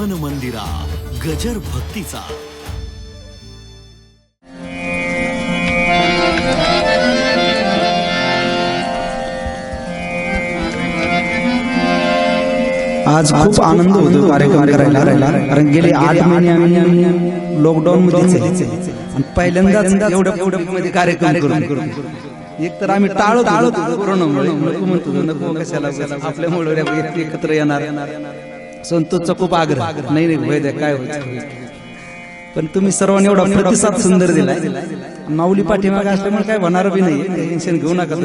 मन मंदिरा गजर भक्तीचा. आज खूप आनंद होतो कार्यक्रम करायला. कारण गेले आठ महिने आम्ही लॉकडाऊन मध्ये आणि पहिल्यांदाच मध्ये कार्यक्रम करून. एक तर आम्ही टाळत टाळत कोरोनामुळे. नको म्हणतो नको कशाला आपल्यामुळे व्यक्ती एकत्र येणार. संतोषचा खूप आग्रह. नाही नाही वैद्य काय होईल? पण तुम्ही सर्वांनी एवढा प्रतिसाद सुंदर दिलाय. माऊली पाठीमागे असल्यामुळे काय होणार बी नाही टेन्शन घेऊ नका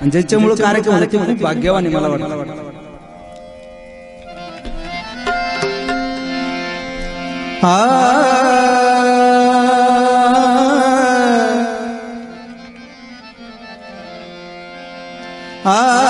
आणि ज्याच्यामुळे कार्यक्रम होते खूप भाग्यवान आहे मला वाटतं. होईना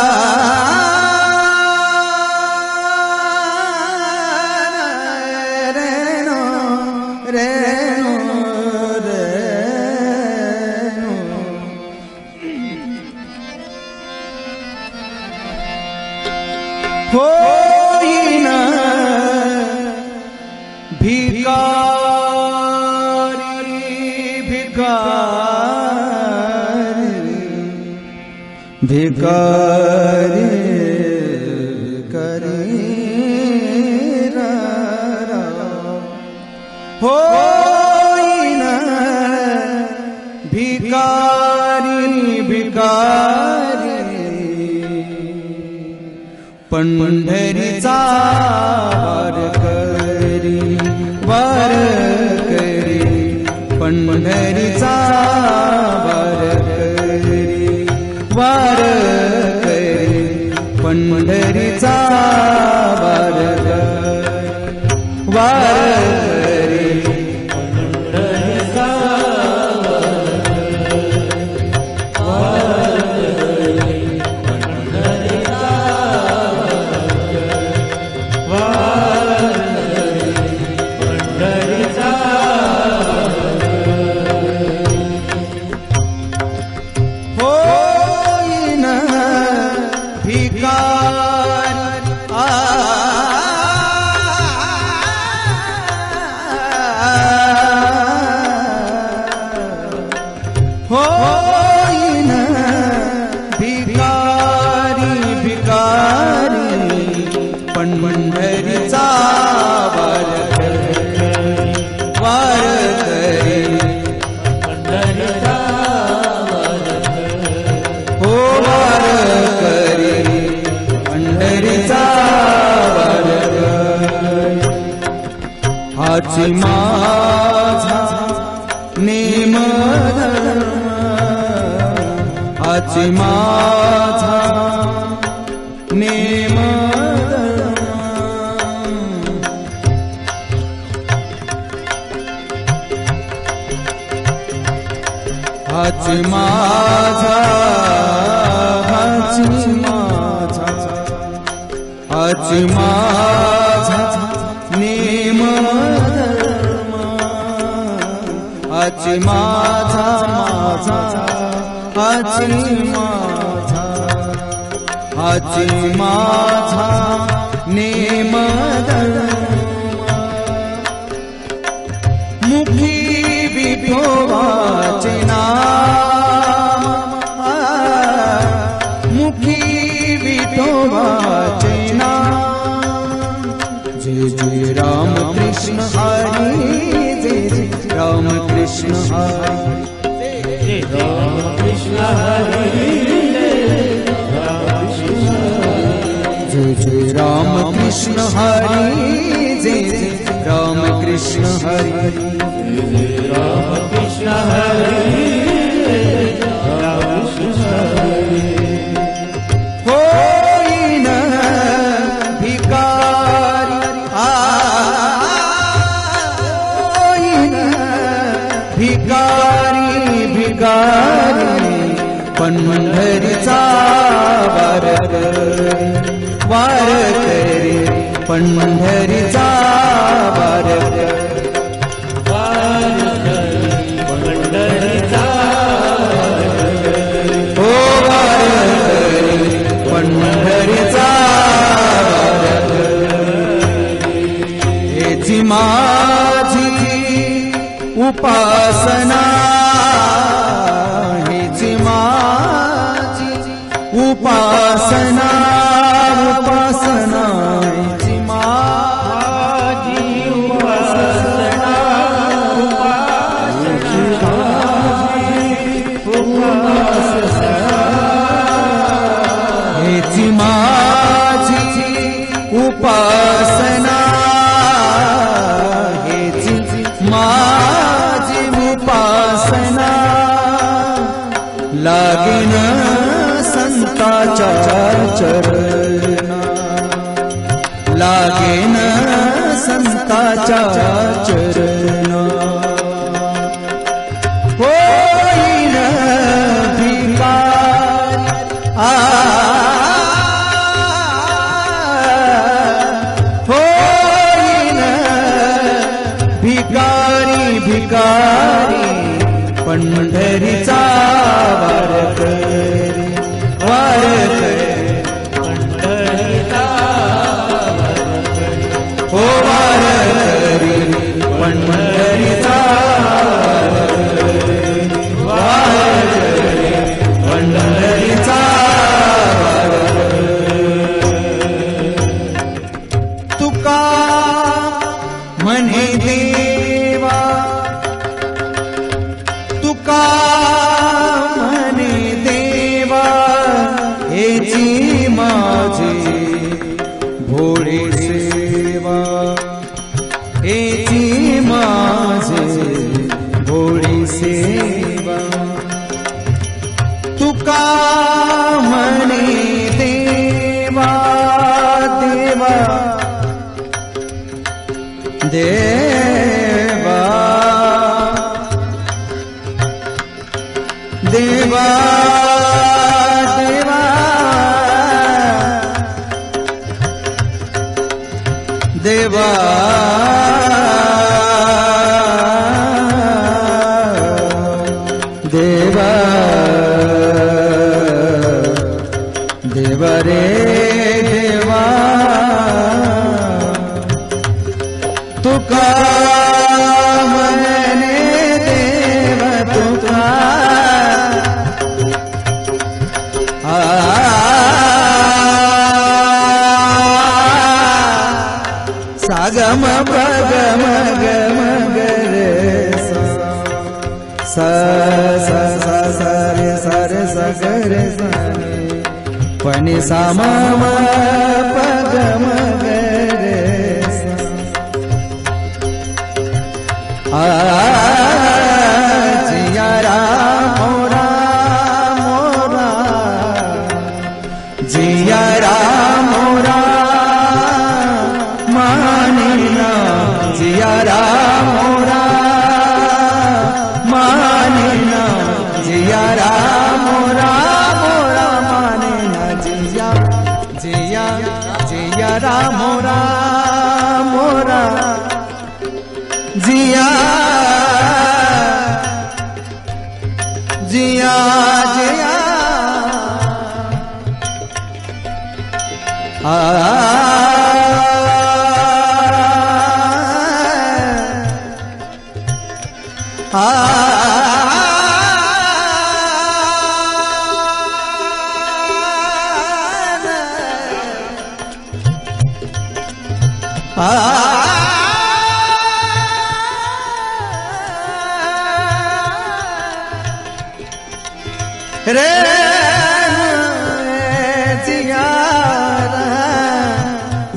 पंढरीचा माझा नेम धर्म हाची माझा नेम माझा हाची माझा हाची माझा हाची माझा माझा हाची माझा हाची माझा नेम मुखी विठोबाचे हरी जय जय। राम कृष्ण हरी Mm-hmm. उपासना हेची माझी उपासना लागेन संताच्या चरणा। लागेन संताच्या भिकारी भिकारी पंढरीचा वारकरी वारकरी. sagama pragama gama gare sa sa sa sa sa re sa re sa gare sa pani sa ma ma pagama gare sa. A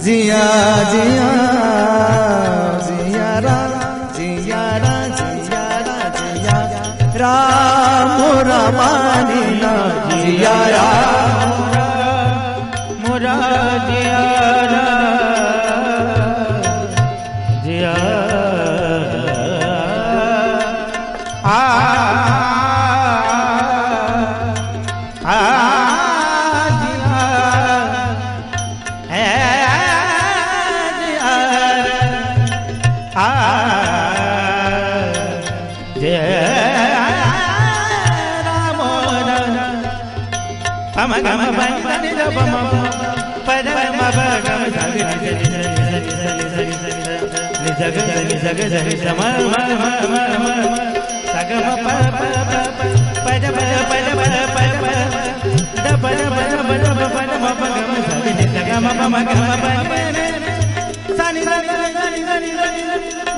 जिया जिया जिया जिया जिया जिया जिया राम रमा జగ జని జగ జని సమ మ మ మ మ సగ మ ప ప ప పద పద పద పద పద పద ద పద పద పద పద పద మ ప గ మ సగ జని సగ మ ప మ గ మ ప మ సని ద ద ద ద ద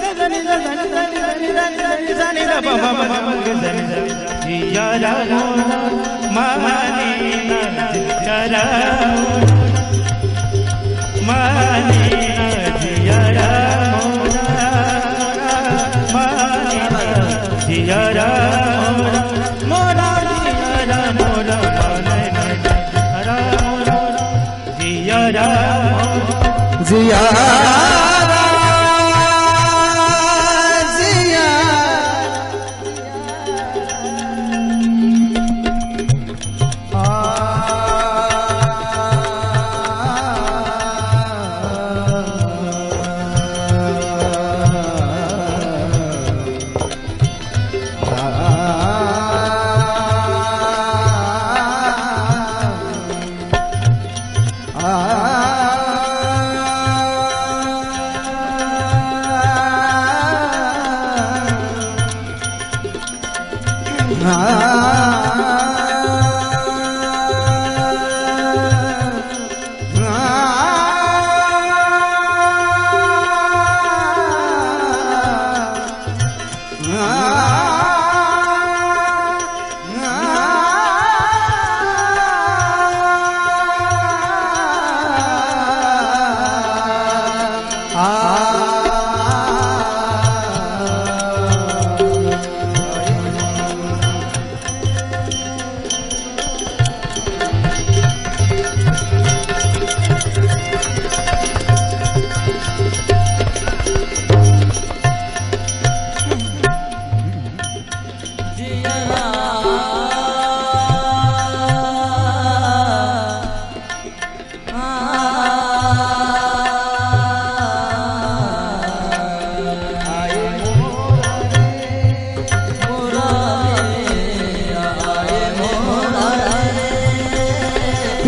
ద దని ద ద ద దని ద దని సని ద ప ప ప ప గ జని జని యా రా రా మా మా ని నా జా రా మా ని నా जिया रा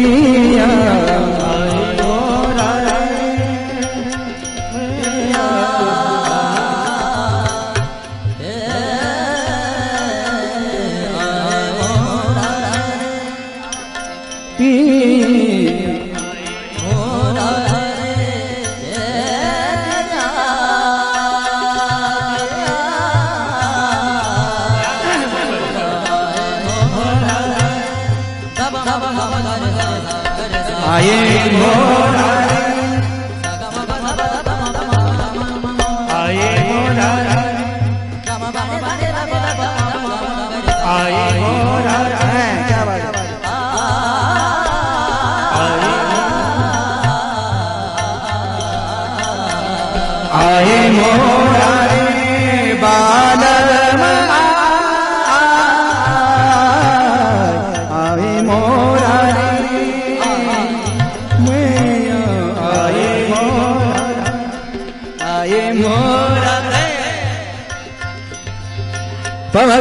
पिया आए मोरा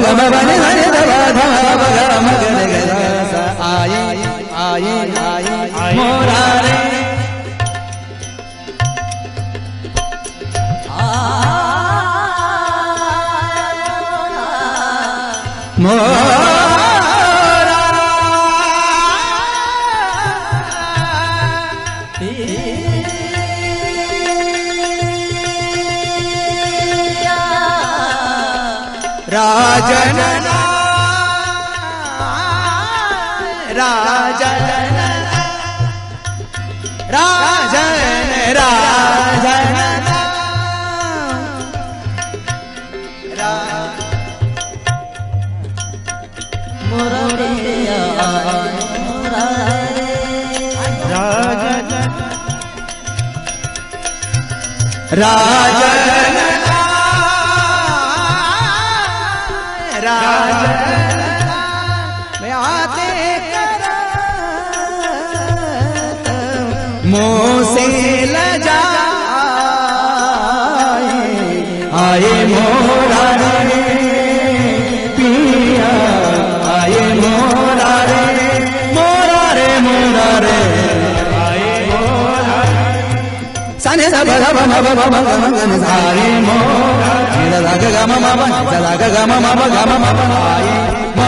Baba राजन राजन राजन राजन राजा राजन राजन मुँह से लजा आए मोरा रे पिया आए मोरा रे मोरा रे मोरा रे आए साने सा बगा बमा बमा बमा बमा सारे मो नीला ला गा मा मा बा नीला ला गा मा मा बा गा मा मा बा आए मो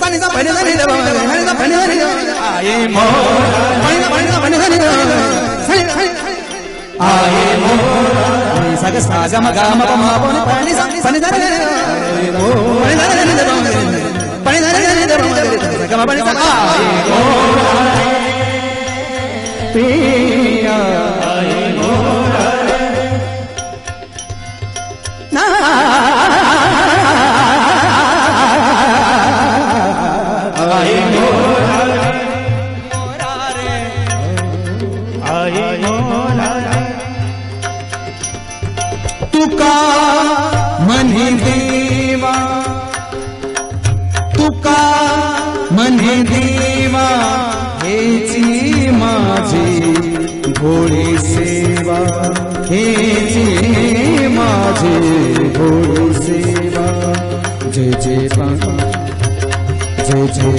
साने सा पने सा नीला बमा साने सा पने सा नीला आए मो पने सा पने सा पने सा नीला साने साने आए मो नी सा ग सा ग म ग म प म प नि प नि सा प नि ध नि ध नि ध प नि ध नि ध नि ध प नि ध नि ध प नि ध नि ध नि ध प नि ध नि ध